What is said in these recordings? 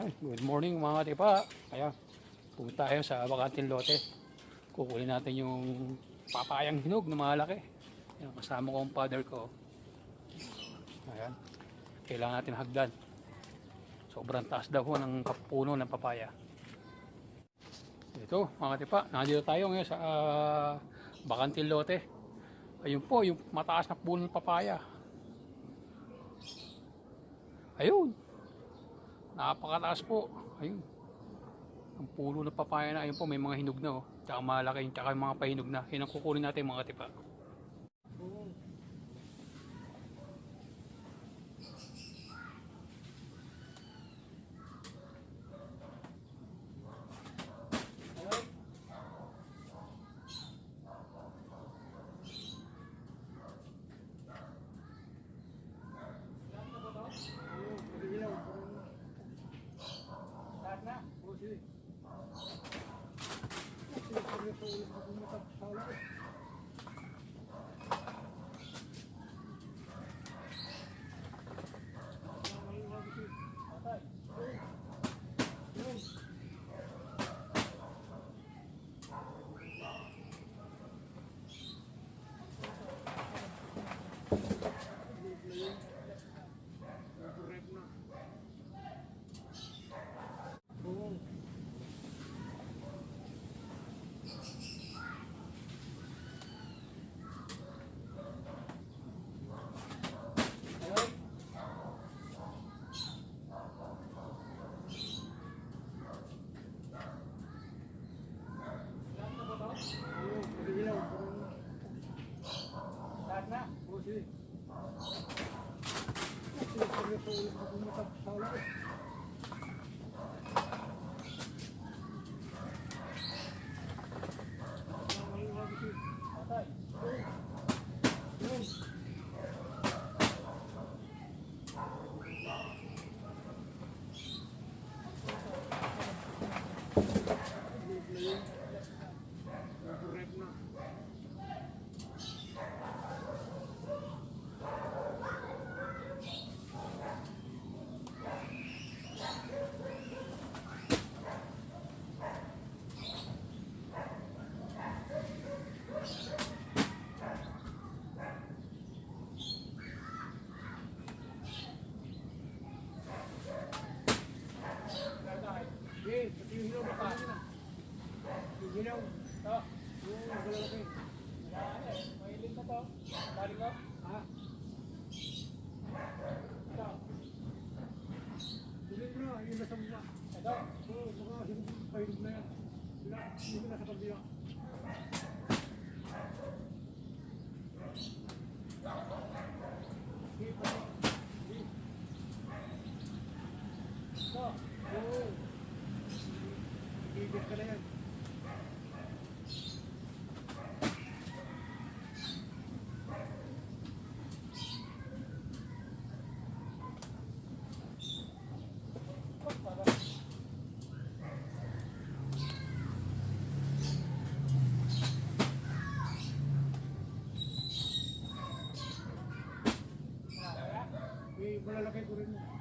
Good morning mga katipa. Ayan, pumunta tayo sa Bakantin Lote. Kukunin natin yung papayang hinog na malaki. Ayan, kasama ko ang father ko. Ayan, kailangan natin hagdan. Sobrang taas daw ho ng puno ng papaya. Ito mga katipa, nandito tayo ngayon sa uh, Bakantin Lote. Ayun po, yung mataas na puno ng papaya. Ayun. Napakataas po. Ayun. Ang puno ng papaya na. Ayun po, may mga hinog na oh. Tsaka malaki, tsaka yung mga pahinog na. Yan ang kukunin natin mga kasi. Kasi. Katipa. Malalaki lo que ocurre.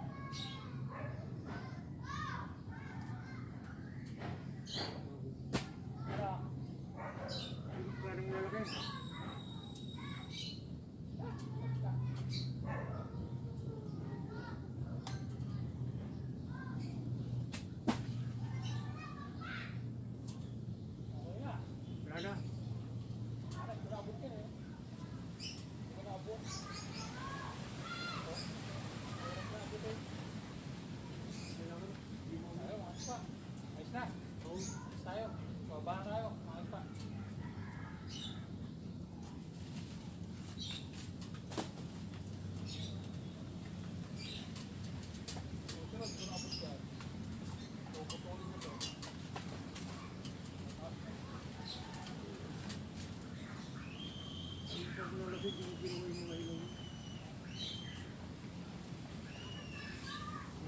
nalasig yung ginawa yung mga ilaw.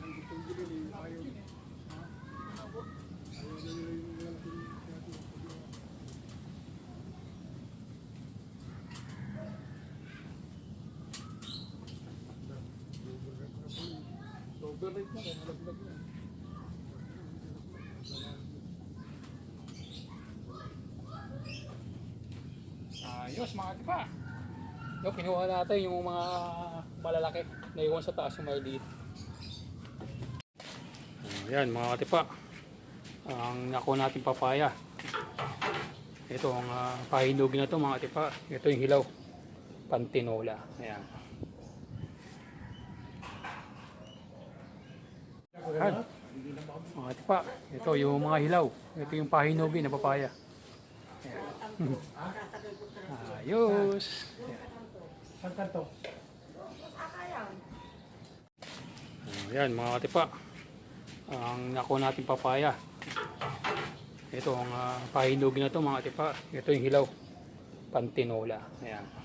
Ang gusto ko din yung ayaw. Ayaw na yung mga lasig yung natin. Overrate na, nalaglag na. Ayos mga tipa! Yung kinuha natin yung mga malalaki. Naiwan sa taas yung maliit. Ayan mga tipa. Ang nakuha natin papaya. Ito ang uh, pahinog na to mga tipa. Ito yung hilaw. Pantinola. Ayan. Ayan. Mga tipa. Ito yung mga hilaw. Ito yung pahinugin na papaya. Ayan. Ayos. Ayan. Saan kanto? Ayan mga katipa. Ang nakuha natin papaya. Ito ang uh, pahinog na to mga katipa. Ito yung hilaw. Pantinola. Ayan.